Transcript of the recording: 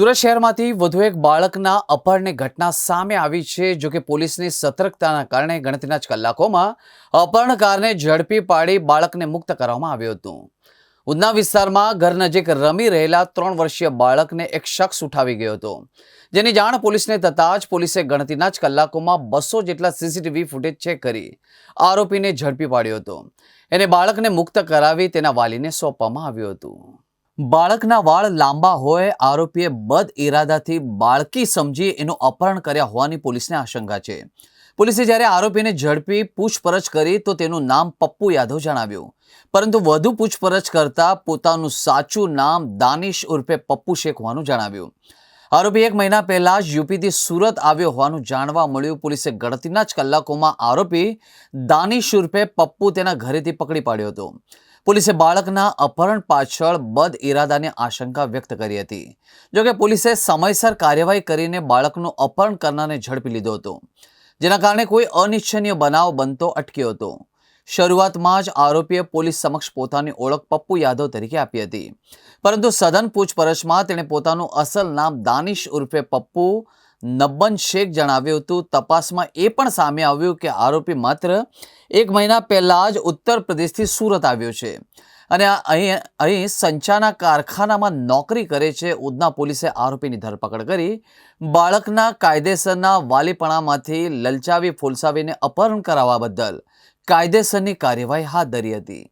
સુરત શહેરમાંથી વધુ એક બાળકના અપહરણની ઘટના સામે આવી છે, જો કે પોલીસની સતર્કતાના કારણે ગણતરીના જ કલાકોમાં અપહરણકારને ઝડપી પાડી બાળકને મુક્ત કરવામાં આવ્યું હતું. ઉધના વિસ્તારમાં ઘર નજીક રમી રહેલા ત્રણ વર્ષીય બાળકને એક શખ્સ ઉઠાવી ગયો હતો. જેની જાણ પોલીસને થતાં જ પોલીસે ગણતરીના જ કલાકોમાં બસો જેટલા સીસીટીવી ફૂટેજ ચેક કરી આરોપીને ઝડપી પાડ્યો હતો. એને બાળકને મુક્ત કરાવી તેના વાલીને સોંપવામાં આવ્યું હતું. બાળકના વાળ લાંબા હોય, આરોપીએ બદ ઇરાદાથી બાળકી સમજી એનું અપહરણ કર્યા હોવાની પોલીસને આશંકા છે. પોલીસે જ્યારે આરોપીને ઝડપી પૂછપરછ કરી, તો તેનું નામ પપ્પુ યાદવ જણાવ્યું. પરંતુ વધુ પૂછપરછ કરતા પોતાનું સાચું નામ દાનિશ ઉર્ફે પપ્પુ શેખ હોવાનું જણાવ્યું. આરોપી એક મહિના પહેલા જ યુપીથી સુરત આવ્યો હોવાનું જાણવા મળ્યું. પોલીસે ગણતરીના જ કલાકોમાં આરોપી દાનિશ ઉર્ફે પપ્પુ તેના ઘરેથી પકડી પાડ્યો હતો. પોલીસે બાળકના અપહરણ પાછળ બદ ઇરાદાની આશંકા વ્યક્ત કરી હતી. જોકે પોલીસે સમયસર કાર્યવાહી કરીને બાળકનું અપહરણ કરનારને ઝડપી લીધો હતો. જેના કારણે કોઈ અનિચ્છનીય બનાવ બનતો અટક્યો હતો. શરૂઆતમાં જ આરોપીએ પોલીસ સમક્ષ પોતાની ઓળખ પપ્પુ યાદવ તરીકે આપી હતી. પરંતુ સઘન પૂછપરછમાં તેણે પોતાનું અસલ નામ દાનિશ ઉર્ફે પપ્પુ નબ્બન શેખ જણાવ્યું હતું. તપાસમાં એ પણ સામે આવ્યું કે આરોપી માત્ર એક મહિના પહેલાં જ ઉત્તર પ્રદેશથી સુરત આવ્યો છે અને અહીં અહીં સંચાના કારખાનામાં નોકરી કરે છે. ઉધના પોલીસે આરોપીની ધરપકડ કરી. બાળકના કાયદેસરના વાલીપણામાંથી લલચાવી ફુલસાવીને અપહરણ કરાવવા બદલ કાયદેસરની કાર્યવાહી હાથ ધરી હતી.